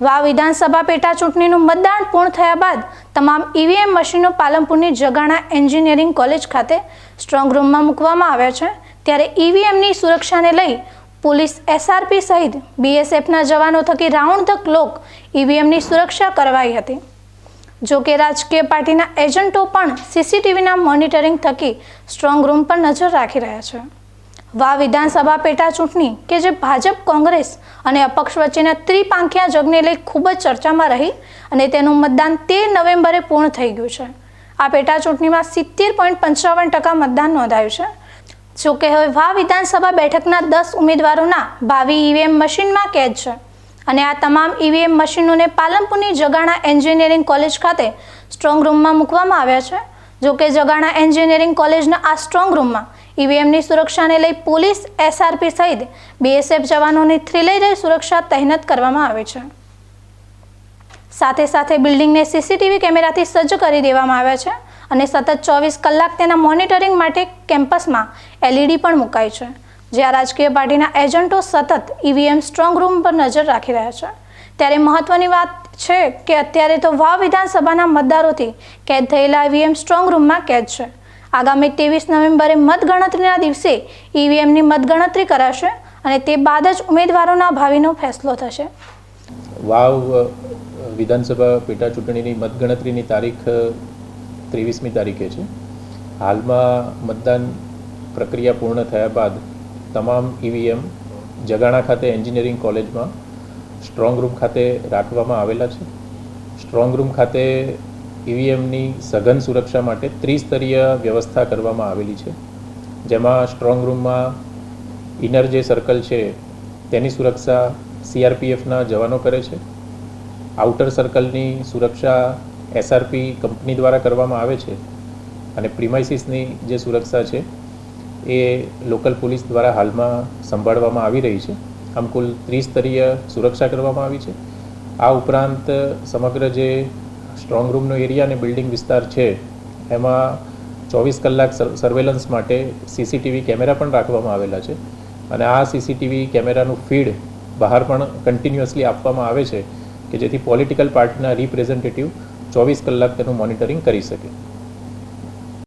વા વિધાનસભા પેટા ચૂંટણીનું મતદાન પૂર્ણ થયા બાદ તમામ ઈવીએમ મશીનો પાલનપુરની જગાણા એન્જિનિયરિંગ કોલેજ ખાતે સ્ટ્રોંગ રૂમમાં મૂકવામાં આવ્યા છે. ત્યારે ઈવીએમની સુરક્ષાને લઈ પોલીસ એસઆરપી સહિત બીએસએફના જવાનો થકી રાઉન્ડ ધ ક્લોક ઈવીએમની સુરક્ષા કરવાઈ હતી. જોકે રાજકીય પાર્ટીના એજન્ટો પણ સીસીટીવીના મોનિટરિંગ થકી સ્ટ્રોંગ રૂમ પર નજર રાખી રહ્યા છે. વા વિધાનસભા પેટા ચૂંટણી કે જે ભાજપ, કોંગ્રેસ અને અપક્ષ વચ્ચેના ત્રિપાંખિયા જગને લઈ ખૂબ જ ચર્ચામાં રહી અને તેનું મતદાન તેર નવેમ્બરે પૂર્ણ થઈ ગયું છે. આ પેટા ચૂંટણીમાં સિત્તેર પોઈન્ટ પંચાવન ટકા મતદાન નોંધાયું છે. જો કે હવે વા વિધાનસભા બેઠકના દસ ઉમેદવારોના ભાવિ ઈવીએમ મશીનમાં કેદ છે. અને આ તમામ ઈવીએમ મશીનોને પાલનપુરની જગાણા એન્જિનિયરિંગ કોલેજ ખાતે સ્ટ્રોંગ રૂમમાં મૂકવામાં આવ્યા છે. જો કે જગાણા એન્જિનિયરિંગ કોલેજના આ સ્ટ્રોંગ રૂમમાં ઈવીએમની સુરક્ષાને લઈ પોલીસ, એસઆરપી સહિત બીએસએફ જવાનોની થ્રિલેરી સુરક્ષા તહેનત કરવામાં આવે છે. સાથે સાથે બિલ્ડિંગને સીસીટીવી કેમેરાથી સજ્જ કરી દેવામાં આવ્યા છે અને સતત ચોવીસ કલાક તેના મોનિટરિંગ માટે કેમ્પસમાં એલઈડી પણ મુકાઈ છે, જ્યાં રાજકીય પાર્ટીના એજન્ટો સતત ઈવીએમ સ્ટ્રોંગ રૂમ પર નજર રાખી રહ્યા છે. ત્યારે મહત્વની વાત છે કે અત્યારે તો વાવ વિધાનસભાના મતદારોથી કેદ થયેલા ઈવીએમ સ્ટ્રોંગ રૂમમાં કેદ છે. આગામી ત્રેવીસ નવેમ્બરે મતગણતરીના દિવસે ઈવીએમની મતગણતરી કરાશે અને તે બાદ જ ઉમેદવારોના ભાવિનો ફેસલો થશે. વાવ વિધાનસભા પેટા ચૂંટણીની મતગણતરીની તારીખ ત્રેવીસમી તારીખે છે. હાલમાં મતદાન પ્રક્રિયા પૂર્ણ થયા બાદ તમામ ઈવીએમ, જગાણા ખાતે એન્જિનિયરિંગ કોલેજમાં સ્ટ્રોંગ રૂમ ખાતે રાખવામાં આવેલા છે. સ્ટ્રોંગ રૂમ ખાતે ઈવીએમની સઘન સુરક્ષા માટે ત્રિસ્તરીય વ્યવસ્થા કરવામાં આવેલી છે. જેમાં સ્ટ્રોંગ રૂમમાં ઇનર જે સર્કલ છે, તેની સુરક્ષા સીઆરપીએફના જવાનો કરે છે. આઉટર સર્કલની સુરક્ષા એસઆરપી કંપની દ્વારા કરવામાં આવે છે અને પ્રિમાઇસીસની જે સુરક્ષા છે, એ લોકલ પોલીસ દ્વારા હાલમાં સંભાળવામાં આવી રહી છે. આમ કુલ ત્રિસ્તરીય સુરક્ષા કરવામાં આવી છે. આ ઉપરાંત સમગ્ર જે સ્ટ્રોંગ રૂમનો એરિયા અને બિલ્ડિંગ વિસ્તાર છે, એમાં ચોવીસ કલાક સર્વેલન્સ માટે સીસીટીવી કેમેરા પણ રાખવામાં આવેલા છે અને આ સીસીટીવી કેમેરાનું ફીડ બહાર પણ કન્ટિન્યુઅસલી આપવામાં આવે છે કે જેથી પોલિટિકલ પાર્ટીના રિપ્રેઝેન્ટેટિવ ચોવીસ કલાક તેનું મોનિટરિંગ કરી શકે.